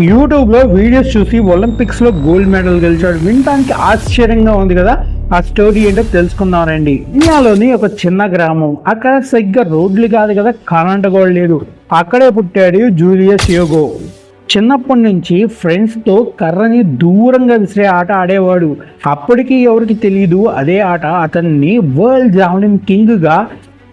యూట్యూబ్లో వీడియోస్ చూసి ఒలింపిక్స్లో గోల్డ్ మెడల్ గెలిచాడు. వినడానికి ఆశ్చర్యంగా ఉంది కదా? ఆ స్టోరీ ఏంటో తెలుసుకుందామండి ఇండియాలోని ఒక చిన్న గ్రామం. అక్కడ సరిగ్గా రోడ్లు కాదు కదా కరెంట్ కూడా లేదు. అక్కడే పుట్టాడు జూలియస్ యోగో. చిన్నప్పటి నుంచి ఫ్రెండ్స్తో కర్రని దూరంగా విసిరే ఆట ఆడేవాడు. అప్పటికి ఎవరికి తెలియదు అదే ఆట అతన్ని వరల్డ్ జావలిన్ కింగ్గా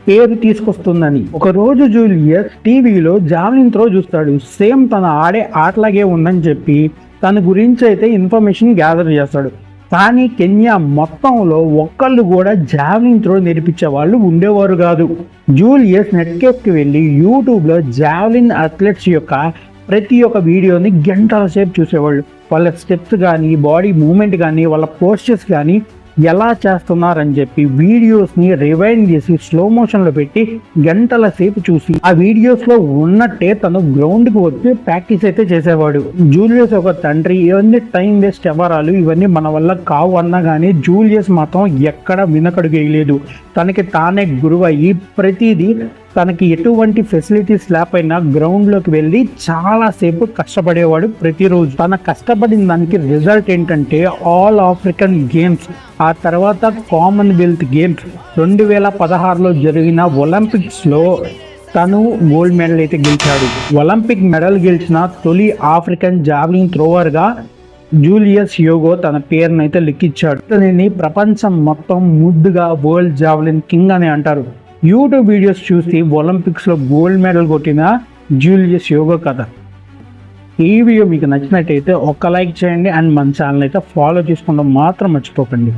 పేరు తీసుకొస్తుందని. ఒక రోజు జూలియస్ టీవీలో జావలిన్ త్రో చూస్తాడు. సేమ్ తన ఆడే ఆటలాగే ఉందని చెప్పి తన గురించి అయితే ఇన్ఫర్మేషన్ గ్యాదర్ చేస్తాడు. కానీ కెన్యా మొత్తంలో ఒక్కళ్ళు కూడా జావలిన్ త్రో నేర్పించే వాళ్ళు ఉండేవారు కాదు. జూలియస్ నెట్కేఫ్కి వెళ్ళి యూట్యూబ్లో జావలిన్ అథ్లెట్స్ యొక్క ప్రతి ఒక్క వీడియోని గంటల సేపు చూసేవాళ్ళు. వాళ్ళ స్టెప్స్ కానీ బాడీ మూమెంట్ కానీ వాళ్ళ పోస్టర్స్ కానీ ఎలా చేస్తున్నారని చెప్పి వీడియోస్ని రివైండ్ చేసి స్లో మోషన్లో పెట్టి గంటల సేపు చూసి ఆ వీడియోస్లో ఉన్నట్టే తను గ్రౌండ్కి వచ్చి ప్రాక్టీస్ అయితే చేసేవాడు. జూలియస్ ఒక తండ్రి ఇవన్నీ టైం వేస్ట్ ఎవరాలు ఇవన్నీ మన వల్ల కావు అన్నా కానీ జూలియస్ మాత్రం ఎక్కడ వినకడుగు వేయలేదు. తనకి తానే గురువు అయ్యి ప్రతిదీ తనకి ఎటువంటి ఫెసిలిటీస్ లేకపోయినా గ్రౌండ్లోకి వెళ్ళి చాలాసేపు కష్టపడేవాడు ప్రతిరోజు. తన కష్టపడిన దానికి రిజల్ట్ ఏంటంటే ఆల్ ఆఫ్రికన్ గేమ్స్ ఆ తర్వాత కామన్వెల్త్ గేమ్స్ రెండు వేల పదహారులో జరిగిన ఒలింపిక్స్లో తను గోల్డ్ మెడల్ అయితే గెలిచాడు. ఒలింపిక్ మెడల్ గెలిచిన తొలి ఆఫ్రికన్ జావ్లింగ్ థ్రోవర్గా జూలియస్ యోగో తన పేరునైతే అయితే లిఖించాడు ప్రపంచం మొత్తం ముద్దుగా వరల్డ్ జావ్లిన్ కింగ్ అని అంటారు. యూట్యూబ్ వీడియోస్ చూసి ఒలింపిక్స్లో గోల్డ్ మెడల్ కొట్టిన జూలియస్ యోగో కథ. ఈ వీడియో మీకు నచ్చినట్టయితే ఒక్క లైక్ చేయండి. అండ్ మన ఛానల్ అయితే ఫాలో చేసుకోవడం మాత్రం మర్చిపోకండి.